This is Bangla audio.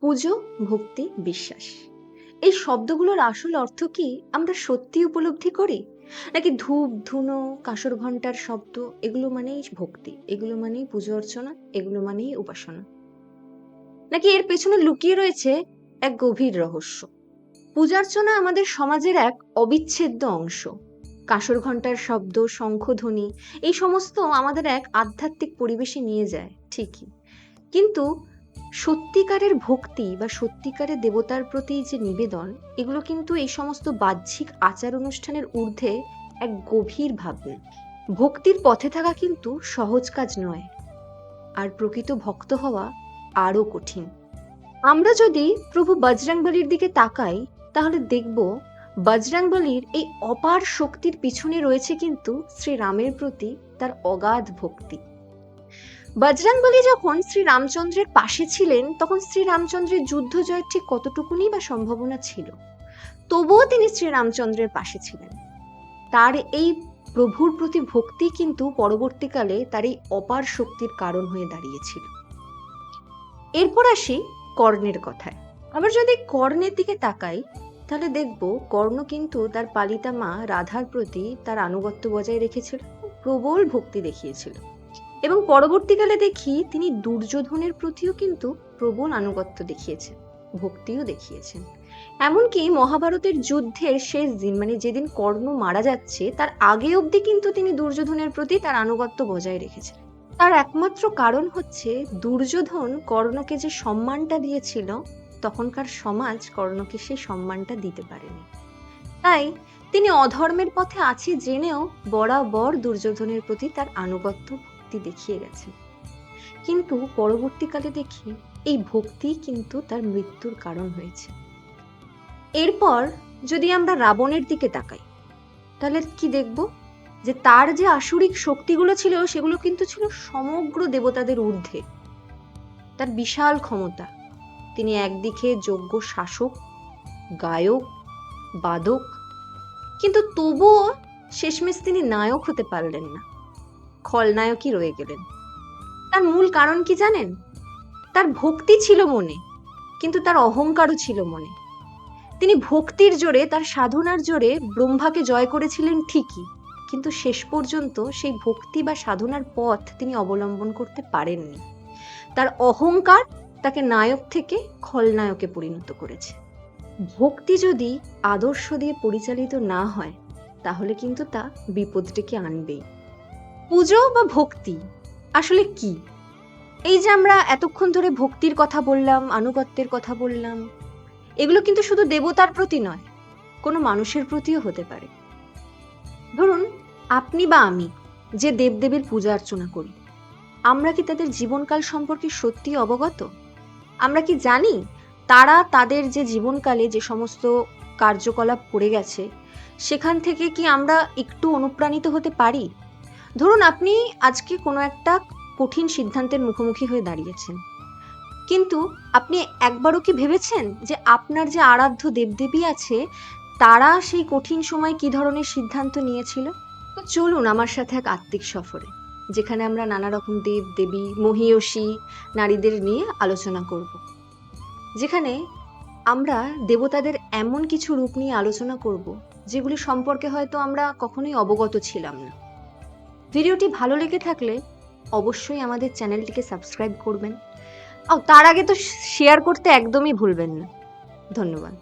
পুজো, ভক্তি, বিশ্বাস। এই শব্দগুলোর আসল অর্থ কি আমরা সত্যি উপলব্ধি করি? নাকি ধূপ, ধুনো, কাঁসর ঘণ্টার শব্দ, এগুলো মানেই ভক্তি, এগুলো মানেই পুজো অর্চনা, এগুলো মানেই উপাসনা? নাকি এর পেছনে লুকিয়ে রয়েছে এক গভীর রহস্য? পূজার্চনা আমাদের সমাজের এক অবিচ্ছেদ্য অংশ। কাঁসর ঘণ্টার শব্দ, শঙ্খধ্বনি, এই সমস্ত আমাদের এক আধ্যাত্মিক পরিবেশে নিয়ে যায়, ঠিকই। কিন্তু সত্যিকারের ভক্তি বা সত্যিকারের দেবতার প্রতি যে নিবেদন, এগুলো কিন্তু এই সমস্ত বাহ্যিক আচার অনুষ্ঠানের ঊর্ধ্বে এক গভীর ভাবনা। ভক্তির পথে থাকা কিন্তু সহজ কাজ নয়, আর প্রকৃত ভক্ত হওয়া আরও কঠিন। আমরা যদি প্রভু বজরংবলির দিকে তাকাই, তাহলে দেখব বজরংবলির এই অপার শক্তির পিছনে রয়েছে কিন্তু শ্রীরামের প্রতি তার অগাধ ভক্তি। বজরংবলী যখন শ্রী রামচন্দ্রের পাশে ছিলেন, তখন শ্রী রামচন্দ্রের যুদ্ধ জয়ের ঠিক কতটুকুনি বা সম্ভাবনা ছিল? তবুও তিনি শ্রী রামচন্দ্রের পাশে ছিলেন। তার এই প্রভুর প্রতি ভক্তি কিন্তু পরবর্তীকালে তার এই অপার শক্তির কারণ হয়ে দাঁড়িয়েছিল। এরপর আসি কর্ণের কথায়। আবার যদি কর্ণের দিকে তাকাই, তাহলে দেখব কর্ণ কিন্তু তার পালিতা মা রাধার প্রতি তার আনুগত্য বজায় রেখেছিল, প্রবল ভক্তি দেখিয়েছিল। এবং পরবর্তীকালে দেখি তিনি দুর্যোধনের প্রতিও কিন্তু প্রবল আনুগত্য দেখিয়েছেন, ভক্তিও দেখিয়েছেন। এমনকি মহাভারতের যুদ্ধের শেষ দিন মানে যেদিন কর্ণ মারা যাচ্ছে, তার আগে অবধি কিন্তু তিনি দুর্যোধনের প্রতি তার আনুগত্য বজায় রেখেছেন। তার একমাত্র কারণ হচ্ছে, দুর্যোধন কর্ণকে যে সম্মানটা দিয়েছিল, তখনকার সমাজ কর্ণকে সেই সম্মানটা দিতে পারেনি। তাই তিনি অধর্মের পথে আছে জেনেও বরাবর দুর্যোধনের প্রতি তার আনুগত্য ভক্তি দেখিয়ে গেছেন। কিন্তু পরবর্তীকালে দেখি এই ভক্তি কিন্তু তার মৃত্যুর কারণ হয়েছে। এরপর যদি আমরা রাবণের দিকে তাকাই, তাহলে কি দেখব? যে তার যে আসরিক শক্তিগুলো ছিল, সেগুলো কিন্তু ছিল সমগ্র দেবতাদের ঊর্ধ্বে। তার বিশাল ক্ষমতা। তিনি একদিকে যোগ্য শাসক, গায়ক, বাদক। কিন্তু তবুও শেষমেশ তিনি নায়ক হতে পারলেন না। খলনায়কই রয়ে গেলেন। তার মূল কারণ কি জানেন? তার ভক্তি ছিল মনে, কিন্তু তার অহংকারও ছিল মনে। তিনি ভক্তির জোরে, তার সাধনার জোরে ব্রহ্মাকে জয় করেছিলেন ঠিকই, কিন্তু শেষ পর্যন্ত সেই ভক্তি বা সাধনার পথ তিনি অবলম্বন করতে পারেননি। তার অহংকার তাকে নায়ক থেকে খলনায়কে পরিণত করেছে। ভক্তি যদি আদর্শ দিয়ে পরিচালিত না হয়, তাহলে কিন্তু তা বিপদ ডেকে আনবেই। পুজো বা ভক্তি? আসলে কি? এই যে আমরা এতক্ষণ ধরে ভক্তির কথা বললাম, আনুগত্যের কথা বললাম, এগুলো কিন্তু শুধু দেবতার প্রতি নয়, কোনো মানুষের প্রতিও হতে পারে। ধরুন, আপনি বা আমি যে দেবদেবীর পূজা অর্চনা করি, আমরা কি তাদের জীবনকাল সম্পর্কে সত্যি অবগত? আমরা কি জানি তারা তাদের যে জীবনকালে যে সমস্ত কার্যকলাপ করে গেছে, সেখান থেকে কি আমরা একটু অনুপ্রাণিত হতে পারি? ধরুন, আপনি আজকে কোনো একটা কঠিন সিদ্ধান্তের মুখোমুখি হয়ে দাঁড়িয়েছেন। কিন্তু আপনি একবারও কি ভেবেছেন যে আপনার যে আরাধ্য দেবদেবী আছে, তারা সেই কঠিন সময় কি ধরনের সিদ্ধান্ত নিয়েছিল? তো চলুন আমার সাথে এক আত্মিক সফরে, যেখানে আমরা নানা রকম দেব, দেবী, মহিয়সী, নারীদের নিয়ে আলোচনা করব। যেখানে আমরা দেবতাদের এমন কিছু রূপ নিয়ে আলোচনা করব, যেগুলি সম্পর্কে হয়তো আমরা কখনোই অবগত ছিলাম না। ভিডিওটি ভালো লেগে থাকলে অবশ্যই আমাদের চ্যানেলটিকে সাবস্ক্রাইব করবেন। ও তার আগে তো শেয়ার করতে একদমই ভুলবেন না। ধন্যবাদ।